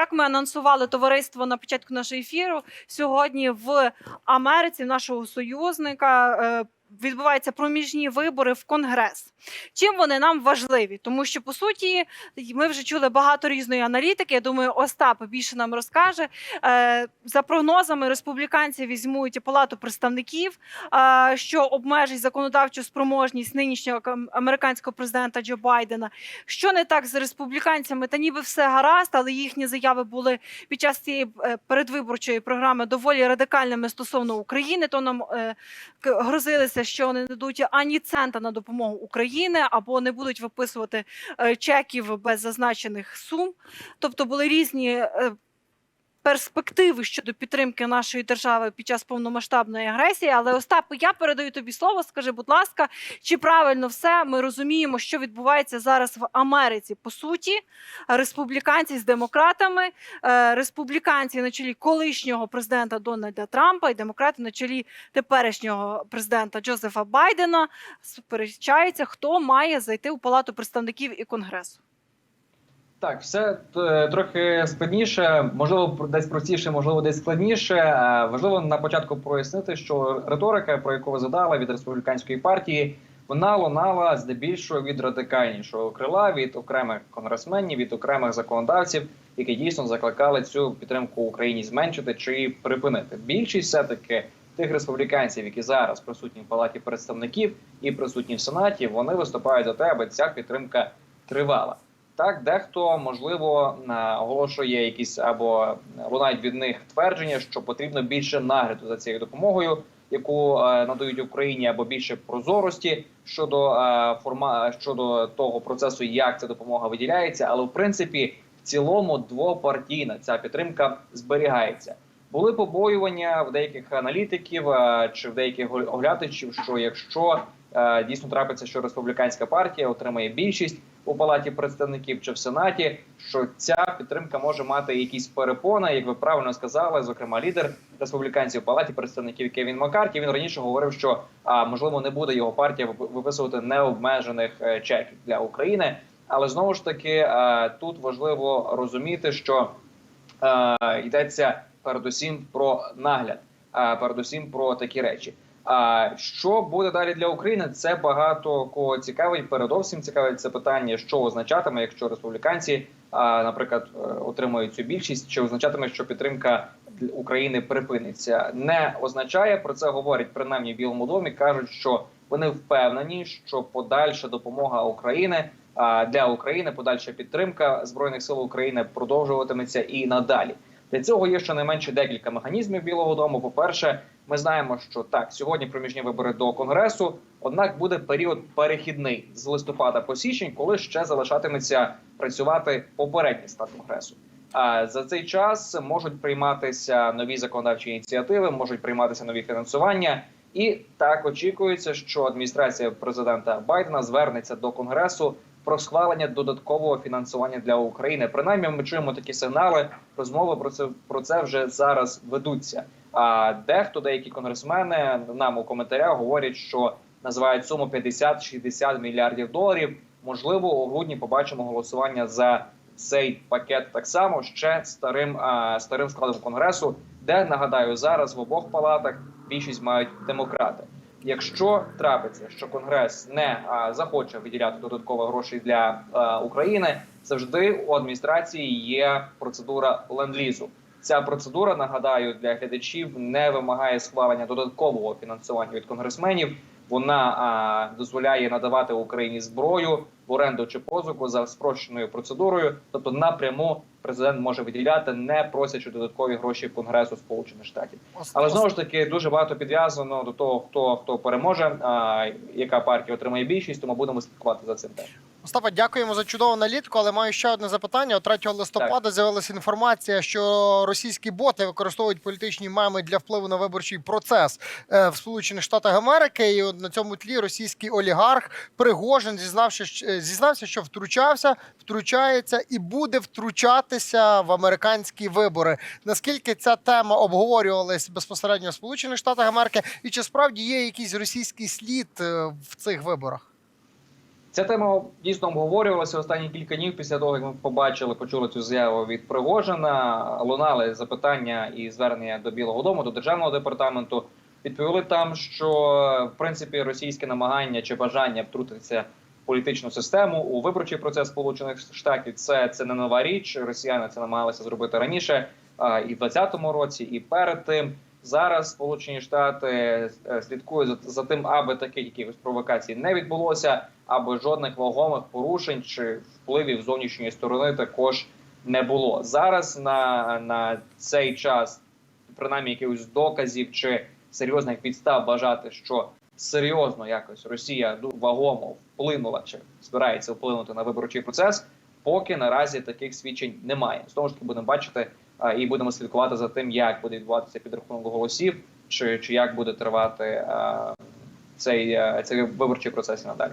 Як ми анонсували товариство на початку нашого ефіру, сьогодні в Америці, нашого союзника, е, відбуваються проміжні вибори в Конгрес. Чим вони нам важливі? Тому що по суті ми вже чули багато різної аналітики. Я думаю, Остап більше нам розкаже. Е, За прогнозами, республіканці візьмуть палату представників, е, що обмежить законодавчу спроможність нинішнього американського президента Джо Байдена. Що не так з республіканцями? Та ніби все гаразд, але їхні заяви були під час цієї е, передвиборчої програми доволі радикальними стосовно України. То нам е, к- що вони не дадуть ані цента на допомогу Україні або не будуть виписувати е, чеків без зазначених сум. Тобто були різні. Перспективи щодо підтримки нашої держави під час повномасштабної агресії, але Остап, я передаю тобі слово. Скажи, будь ласка, чи правильно все ми розуміємо, що відбувається зараз в Америці? По суті, республіканці з демократами, е, республіканці на чолі колишнього президента Дональда Трампа і демократи на чолі теперішнього президента Джозефа Байдена сперечаються, хто має зайти у палату представників і конгресу. Так, все е, трохи складніше, можливо, десь простіше, можливо, десь складніше. Е, Важливо на початку прояснити, що риторика, про яку ви задали від республіканської партії, вона лунала здебільшого від радикальнішого крила, від окремих конгресменів, від окремих законодавців, які дійсно закликали цю підтримку Україні зменшити чи припинити. Більшість все таки тих республіканців, які зараз присутні в палаті представників і присутні в сенаті, вони виступають за те, аби ця підтримка тривала. Так, дехто можливо на- оголошує якісь або лунають від них твердження, що потрібно більше нагляду за цією допомогою, яку е, надають Україні, або більше прозорості щодо е, форма щодо того процесу, як ця допомога виділяється. Але в принципі, в цілому двопартійна ця підтримка зберігається. Були побоювання в деяких аналітиків е, чи в деяких оглядачів, що якщо е, дійсно трапиться, що республіканська партія отримає більшість у палаті представників чи в сенаті, що ця підтримка може мати якісь перепони, як ви правильно сказали, зокрема лідер республіканців палаті представників Кевін Маккарті. Він раніше говорив, що а можливо не буде його партія виписувати необмежених е, чеків для України. Але знову ж таки е, тут важливо розуміти, що е, йдеться передусім про нагляд, а передусім про такі речі. А що буде далі для України? Це багато кого цікавить. Передовсім цікавить це питання, що означатиме, якщо республіканці, наприклад, е, отримують цю більшість, чи означатиме, що підтримка України припиниться. Не означає про це говорять принаймні в Білому домі. кажуть, що вони впевнені, що подальша допомога України для України, подальша підтримка збройних сил України продовжуватиметься і надалі. Для цього є щонайменше декілька механізмів Білого Дому. По перше, ми знаємо, що так сьогодні проміжні вибори до конгресу. Однак буде період перехідний з листопада по січень, коли ще залишатиметься працювати попередній склад конгресу. А за цей час можуть прийматися нові законодавчі ініціативи, можуть прийматися нові фінансування. І так очікується, що адміністрація президента Байдена звернеться до конгресу про схвалення додаткового фінансування для України. Принаймні, ми чуємо такі сигнали. Розмови про це про це вже зараз ведуться. А дехто, деякі конгресмени нам у коментарях говорять, що називають суму 50-60 мільярдів доларів. Можливо, у грудні побачимо голосування за цей пакет так само ще старим а, старим складом конгресу, де нагадаю зараз в обох палатах більшість мають демократи. Якщо трапиться, що конгрес не а, захоче виділяти додаткові гроші для а, України, завжди у адміністрації є процедура ленд-лізу. Ця процедура нагадаю для глядачів не вимагає схвалення додаткового фінансування від конгресменів. Вона а, дозволяє надавати Україні зброю в оренду чи позику за спрощеною процедурою. Тобто напряму президент може виділяти, не просячи додаткові гроші Конгресу Сполучених Штатів. Але знову ж таки дуже багато підв'язано до того, хто хто переможе, а, яка партія отримає більшість, тому будемо слідкувати за цим теж. Остапа, дякуємо за чудову аналітику, але маю ще одне запитання. От 3 листопада з'явилася інформація, що російські боти використовують політичні меми для впливу на виборчий процес е, в Сполучених Штатах Америки. І на цьому тлі російський олігарх Пригожин зізнався, що- е, зізнався, що втручався, втручається і буде втручатися в американські вибори. Наскільки ця тема обговорювалась безпосередньо в Сполучених Штатах Америки, і чи справді є якийсь російський слід е, в цих виборах? Ця тема дійсно обговорювалася останні кілька днів після того, як ми побачили, почули цю заяву від Пригожина. Лунали запитання і звернення до Білого Дому, до державного департаменту. Відповіли там, що в принципі російське намагання чи бажання втрутитися в політичну систему у виборчий процес Сполучених Штатів це, це не нова річ. Росіяни це намагалися зробити раніше і в 2020 році, і перед тим. Зараз Сполучені Штати е, слідкують за, тим, аби таких якихось провокацій не відбулося, аби жодних вагомих порушень чи впливів зовнішньої сторони також не було. Зараз на, на цей час, принаймні, якихось доказів чи серйозних підстав вважати, що серйозно якось Росія ду- вагомо вплинула чи збирається вплинути на виборчий процес. Поки наразі таких свідчень немає. Знову ж таки будемо бачити і будемо слідкувати за тим, як буде відбуватися підрахунок голосів, чи, чи як буде тривати цей, цей виборчий процес надалі.